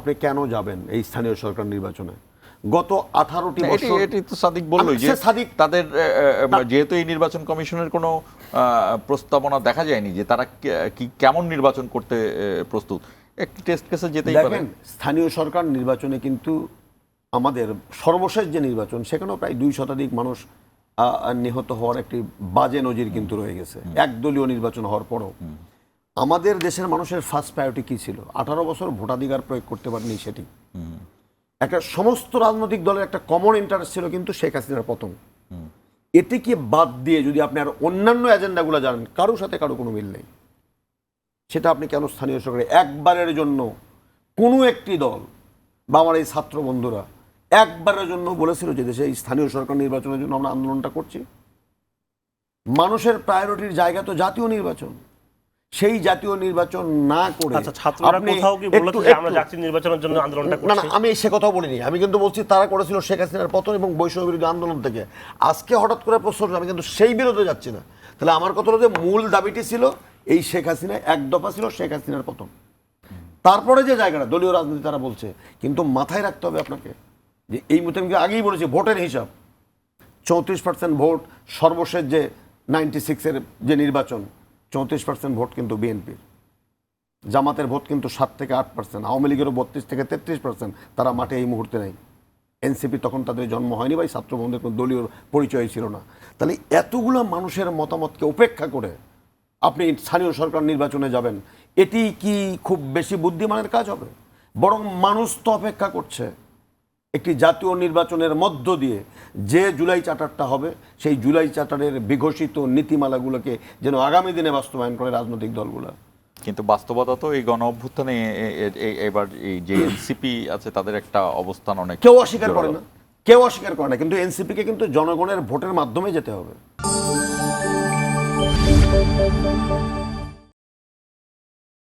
আপনি কেন যাবেন এই স্থানীয় সরকার নির্বাচনে? গত আঠারোটি বছর এটি তো সাদিক বললোই আমি- যে সাদিক- তাদের যেহেতু এই নির্বাচন কমিশনের কোনো প্রস্তাবনা দেখা যায়নি যে তারা কি কেমন নির্বাচন করতে প্রস্তুত। একটি টেস্ট কেসে যেতেই পারে। স্থানীয় সরকার নির্বাচনে কিন্তু আমাদের সর্বশেষ যে নির্বাচন সেখানেও প্রায় দুই শতাধিক মানুষ আহ, নিহত হওয়ার একটি বাজে নজির কিন্তু রয়ে গেছে। একদলীয় নির্বাচন হওয়ার পরও। আমাদের দেশের মানুষের ফার্স্ট প্রায়োরিটি কি ছিল? আঠারো বছর ভোটাধিকার প্রয়োগ করতে পারেনি সেটি। একটা সমস্ত রাজনৈতিক দলের একটা কমন ইন্টারেস্ট ছিল কিন্তু শেখ হাসিনার পতন। এটিকে বাদ দিয়ে যদি আপনি আর অন্যান্য এজেন্ডাগুলো জানেন কারোর সাথে কারও কোনো মিল নেই। সেটা আপনি কেন স্থানীয় সরকারে? একবারের জন্য কোনো একটি দল বা আমার এই ছাত্র বন্ধুরা একবারের জন্য বলেছিল যে দেশে এই স্থানীয় সরকার নির্বাচনের জন্য আমরা আন্দোলনটা করছি। মানুষের প্রায়োরিটির জায়গা তো জাতীয় নির্বাচন। সেই জাতীয় নির্বাচন না করে আচ্ছা আমরা জাতীয় নির্বাচনের জন্য আন্দোলনটা না না আমি সে কথা বলিনি। আমি কিন্তু বলছি তারা করেছিল শেখ হাসিনার পতন এবং বৈষম্য বিরোধী আন্দোলন থেকে। আজকে হঠাৎ করে প্রশ্ন আমি কিন্তু সেই বিরোধে যাচ্ছি না। তাহলে আমার কথা হলো যে মূল দাবিটি ছিল এই শেখ হাসিনা এক দফা ছিল শেখ হাসিনার পতন। তারপরে যে জায়গাটা দলীয় রাজনীতি তারা বলছে কিন্তু মাথায় রাখতে হবে আপনাকে যে এই মুহূর্তে আমি আগেই বলেছি ভোটের হিসাব। চৌত্রিশ পার্সেন্ট ভোট সর্বশেষ যে নাইনটি সিক্সের যে নির্বাচন চৌত্রিশ পার্সেন্ট ভোট কিন্তু বিএনপির। জামাতের ভোট কিন্তু সাত থেকে আট পার্সেন্ট আওয়ামী লীগেরও বত্রিশ থেকে তেত্রিশ পার্সেন্ট তারা মাঠে এই মুহূর্তে নেই। এনসিপি তখন তাদের জন্ম হয়নি বা এই ছাত্র বন্ধুদের কোনো দলীয় পরিচয় ছিল না। তাহলে এতগুলো মানুষের মতামতকে উপেক্ষা করে আপনি স্থানীয় সরকার নির্বাচনে যাবেন, এটি কি খুব বেশি বুদ্ধিমানের কাজ হবে? বরং মানুষ তো অপেক্ষা করছে। একটি জাতীয় নির্বাচনের মধ্য দিয়ে যে জুলাই চার্টারটা হবে সেই জুলাই চার্টারের বিঘোষিত নীতিমালাগুলোকে যেন আগামী দিনে বাস্তবায়ন করে রাজনৈতিক দলগুলো। কিন্তু বাস্তবতা তো এই গণ অভ্যুত্থানে এবার এই যে এনসিপি আছে তাদের একটা অবস্থান অনেক কেউ অস্বীকার করে না। কেউ অস্বীকার করে না। কিন্তু এনসিপিকে কিন্তু জনগণের ভোটের মাধ্যমে যেতে হবে।